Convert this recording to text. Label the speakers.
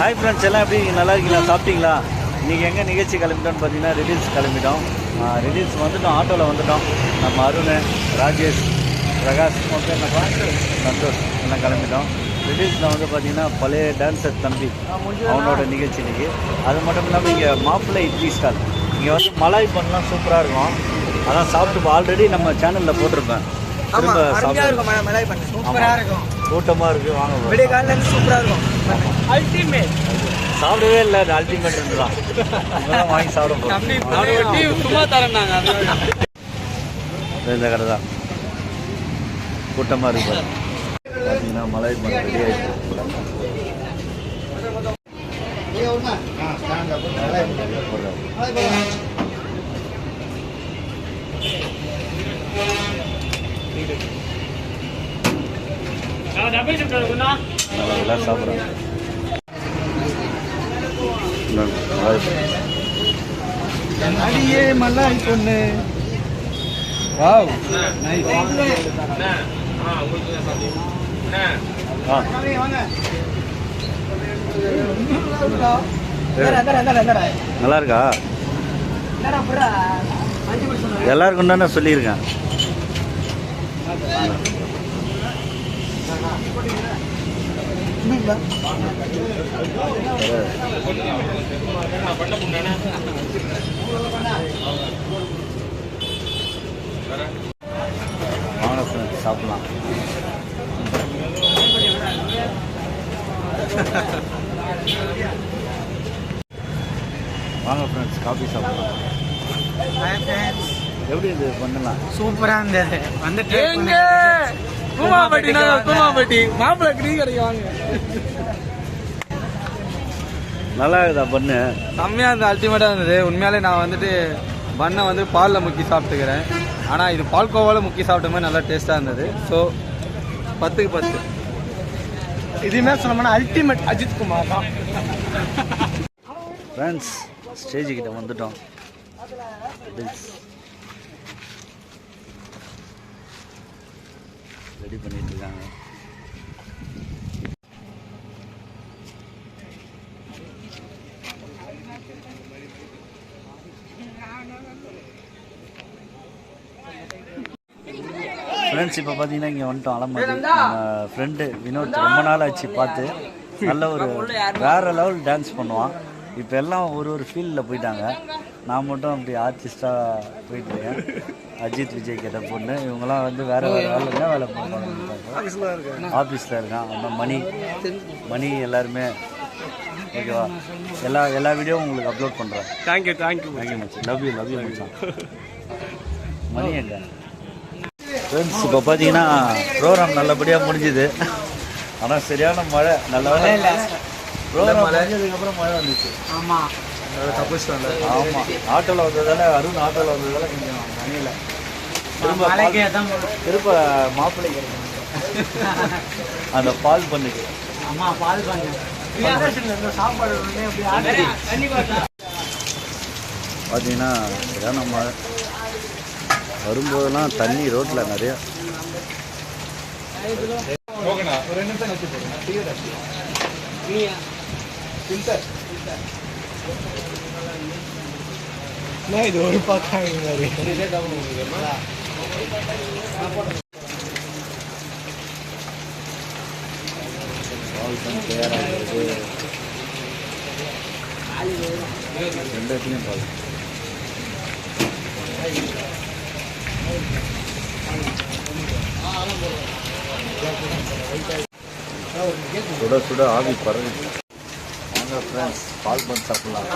Speaker 1: Hi friends எல்லாம் எப்படி? நல்லா இருக்கீங்களா? சாப்பிட்டீங்களா? இன்றைக்கி எங்கே நிகழ்ச்சி கிளம்பிட்டோம்னு பார்த்தீங்கன்னா ரிலீஸ் கிளம்பிட்டோம். ரிலீஸ் வந்துட்டோம். ஆட்டோவில் வந்துட்டோம். நம்ம அருண் ராஜேஷ் பிரகாஷ் ஓகே என்னப்பா சந்தோஷ் எல்லாம் கிளம்பிட்டோம். ரிலீஸில் வந்து பார்த்தீங்கன்னா பழைய டான்ஸர் தம்பி அவனோட நிகழ்ச்சி இன்னைக்கு. அது மட்டும் இல்லாமல் இங்கே மாப்பிள்ளை இட்லி ஸ்டால் இங்கே வந்து மலாய் பண்ணலாம் சூப்பராக இருக்கும். அதான் சாப்பிட்டு ஆல்ரெடி நம்ம சேனலில் போட்டிருப்பேன். திரும்ப சாப்பிட்டு
Speaker 2: இருக்கும் ம- மலாய் பண்ணு. சூப்பரா இருக்கும்.
Speaker 1: கூட்டமாக இருக்குது வாங்க.
Speaker 2: விடிய காலையில இருந்து சூப்பரா இருக்கும். அல்டிமேட்
Speaker 1: சாப்பிடவே இல்லை அது அல்டிமேட் தான். வாங்கி சாப்பிட
Speaker 2: சும்மா தரேன்
Speaker 1: இந்த கடை தான். கூட்டமாக இருக்கு. பார்த்தீங்கன்னா மலை ரெடி ஆகிடுச்சு நல்லா சாப்பிட்றாங்க
Speaker 2: அடியே மலாய் பொண்ணு வாவ்
Speaker 1: ஆ நல்லா இருக்கா எல்லாருக்கும் தானே சொல்லியிருக்கேன். சாப்பிடலாம். வாங்க ஃப்ரெண்ட்ஸ் காஃபி சாப்பிடலாம். எப்படி இது பண்ணலாம்?
Speaker 2: சூப்பரா இருந்தது. வந்து
Speaker 3: கூமாப்பட்டி கூமாப்பட்டி மாப்பிள்ளை டீ கடைக்கு வாங்க.
Speaker 1: நல்லா இருக்குதா பண்ணு.
Speaker 3: செம்மையா இருந்தது அல்டிமேட்டா இருந்தது. உண்மையாலே நான் வந்துட்டு பண்ணை வந்து பாலில் முக்கி சாப்பிட்டுக்கிறேன். ஆனால் இது பால்கோவால முக்கி சாப்பிட்ட மாதிரி நல்லா டேஸ்ட்டாக இருந்தது. ஸோ பத்துக்கு பத்து.
Speaker 2: இதுமே சொன்னோம்னா அல்டிமேட் அஜித் குமார் தான்.
Speaker 1: ஃப்ரெண்ட்ஸ் ஸ்டேஜ் கிட்ட வந்துட்டோம். ரெடி பண்ணிட்டு இருக்காங்க. ஃப்ரெண்ட்ஸ் இப்போ பார்த்தீங்கன்னா இங்கே வந்துட்டோம் நம்ம ஃப்ரெண்டு வினோத் ரொம்ப நாள் ஆச்சு பார்த்து. நல்ல ஒரு வேற லெவல் டான்ஸ் பண்ணுவான். இப்போ எல்லாம் ஒரு ஒரு ஃபீல்டில் போயிட்டாங்க. நான் மட்டும் அப்படி ஆர்டிஸ்டாக போயிட்டு இருக்கேன். அஜித் விஜய் கேட்ட பொண்ணு. இவங்கெல்லாம் வந்து வேற வேற வேலை என்ன வேலை பண்ணுறாங்க ஆஃபீஸில் இருக்கான். அப்புறம் மணி. மணி எல்லாருமே. ஓகேவா? எல்லா எல்லா வீடியோவும் உங்களுக்கு அப்லோட் பண்ணுறேன்
Speaker 3: thank you thank you
Speaker 1: thank you மச்சான். லவ் யூ லவ் யூ மச்சான். மணி எங்க? ஃப்ரெண்ட்ஸ் இப்போ பார்த்தீங்கன்னா ப்ரோக்ராம் நல்லபடியாக முடிஞ்சுது. ஆனால் சரியான மழை. நல்ல வேலை ப்ரோக்ராம் முடிஞ்சதுக்கப்புறம் மழை வந்துச்சு.
Speaker 2: ஆமா.
Speaker 1: ஆமாம் ஆட்டோவில் வந்ததால அருண் ஆட்டோவில் வந்ததால கொஞ்சம் திரும்ப திரும்ப மாப்பிள்ளை அந்த பால் பண்ணுக்கு
Speaker 2: பால் பண்ணு. சாப்பாடு
Speaker 1: பார்த்தீங்கன்னா சரியான மழை வரும்போதெல்லாம் தண்ணி ரோட்டில் நிறைய.
Speaker 2: இது ஒரு பக்கம்
Speaker 1: ரெண்டு இடத்துலையும் பால் சுட சுட ஆவி பறவை ஃப்ரெண்ட்ஸ் பால் பண்ணி சாப்பிடலாம்.